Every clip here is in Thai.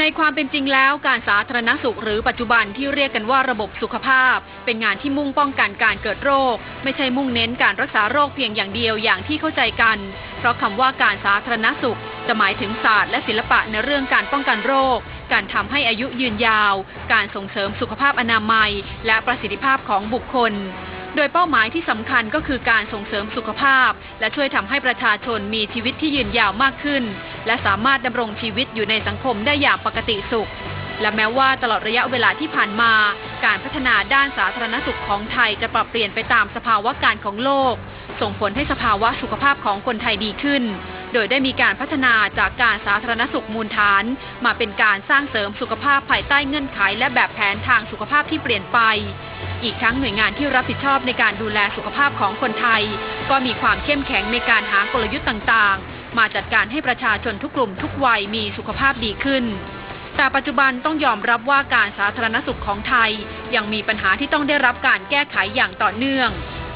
ในความเป็นจริงแล้วการสาธารณสุขหรือปัจจุบันที่เรียกกันว่าระบบสุขภาพ เป็นงานที่มุ่งป้องกันการเกิดโรค ไม่ใช่มุ่งเน้นการรักษาโรคเพียงอย่างเดียวอย่างที่เข้าใจกัน เพราะคำว่าการสาธารณสุข จะหมายถึงศาสตร์และศิลปะในเรื่องการป้องกันโรค การทำให้อายุยืนยาว การส่งเสริมสุขภาพอนามัย และประสิทธิภาพของบุคคล โดยเป้าหมายที่สำคัญก็คือการส่งเสริมสุขภาพ และช่วยทำให้ประชาชนมีชีวิตที่ยืนยาวมากขึ้น และสามารถดำรงชีวิตอยู่ในสังคมได้อย่างปกติสุข และแม้ว่าตลอดระยะเวลาที่ผ่านมา การพัฒนาด้านสาธารณสุขของไทยจะปรับเปลี่ยนไปตามสภาวะการของโลก ส่งผลให้สภาวะสุขภาพของคนไทยดีขึ้น โดยได้มีการพัฒนาจากการสาธารณสุขมูลฐาน มาเป็นการสร้างเสริมสุขภาพภายใต้เงื่อนไข และแบบแผนทางสุขภาพที่เปลี่ยนไป อีกทั้งหน่วยงานที่รับผิดชอบในการดูแลสุขภาพของคนไทย ก็มีความเข้มแข็งในการหากลยุทธ์ต่างๆ มาจัดการให้ประชาชนทุกกลุ่มทุกวัยมีสุขภาพดีขึ้น แต่ปัจจุบันต้องยอมรับว่าการสาธารณสุขของไทย ยังมีปัญหาที่ต้องได้รับการแก้ไขอย่างต่อเนื่อง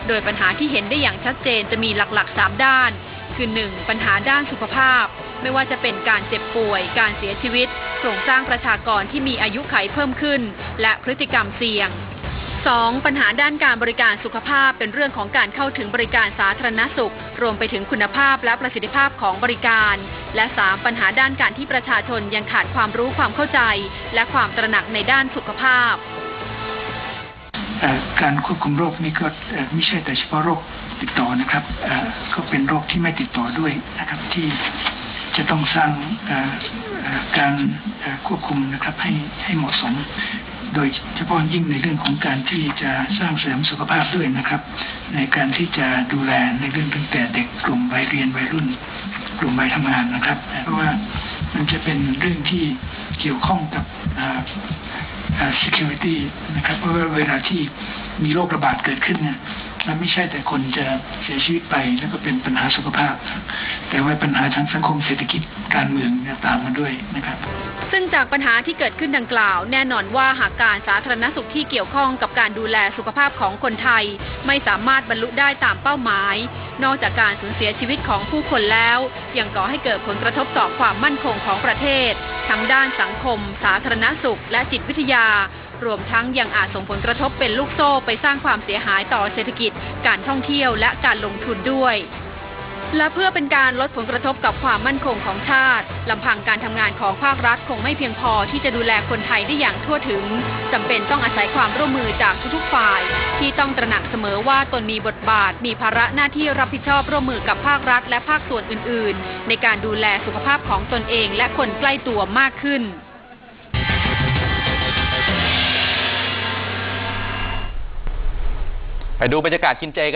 โดยปัญหาที่เห็นได้อย่างชัดเจนจะมีหลักๆ 3 ด้าน คือ 1. ปัญหาด้านสุขภาพ ไม่ว่าจะเป็นการเจ็บป่วย การเสียชีวิตโครงสร้างประชากรที่มีอายุขัยเพิ่มขึ้น และพฤติกรรมเสี่ยง 2. ปัญหาด้านการบริการสุขภาพเป็นเรื่องของการเข้าถึงบริการสาธารณสุข รวมไปถึงคุณภาพและประสิทธิภาพของบริการ และ 3. ปัญหาด้านการที่ประชาชนยังขาดความรู้ความเข้าใจ และความตระหนักในด้านสุขภาพ การควบคุมโรคนี่ก็ไม่ใช่แต่เฉพาะโรคติดต่อนะครับก็เป็นโรคที่ไม่ติดต่อด้วยนะครับที่จะต้องสร้างการควบคุมนะครับให้ให้เหมาะสม โดยเฉพาะยิ่งในเรื่องของการที่จะสร้างเสริมสุขภาพด้วยนะครับ ในการที่จะดูแลในเรื่องตั้งแต่เด็กกลุ่มวัยเรียนวัยรุ่น กลุ่มวัยทำงานนะครับ เพราะว่ามันจะเป็นเรื่องที่เกี่ยวข้องกับอ่าอ่า security นะครับเพราะว่าเวลาที่มีโรคระบาดเกิดขึ้นเนี่ย มันไม่ใช่แต่คนจะเสียชีวิตไปแล้วก็เป็นปัญหาสุขภาพ แต่ว่าปัญหาทางสังคมเศรษฐกิจการเมืองเนี่ยตามมาด้วยนะครับ ซึ่งจากปัญหาที่เกิดขึ้นดังกล่าว แน่นอนว่าหากการสาธารณสุขที่เกี่ยวข้องกับการดูแลสุขภาพของคนไทย ไม่สามารถบรรลุได้ตามเป้าหมาย นอกจากการสูญเสียชีวิตของผู้คนแล้ว ยังก่อให้เกิดผลกระทบต่อความมั่นคงของประเทศ ทั้งด้านสังคม สาธารณสุข และจิตวิทยา รวมทั้งยังอาจส่งผลกระทบเป็นลูกโซ่ไปสร้างความเสียหายต่อเศรษฐกิจ การท่องเที่ยวและการลงทุนด้วย และเพื่อเป็นการลดผลกระทบกับความมั่นคงของชาติลำพังการทำงานของภาครัฐคงไม่เพียงพอที่จะดูแลคนไทยได้อย่างทั่วถึงจำเป็นต้องอาศัยความร่วมมือจากทุกๆฝ่าย ที่ต้องตระหนักเสมอว่าตนมีบทบาท มีภาระหน้าที่รับผิดชอบร่วมมือกับภาครัฐ และภาคส่วนอื่น ๆ ในการดูแลสุขภาพของตนเอง และคนใกล้ตัวมากขึ้นไปดูบรรยากาศกินเจกัน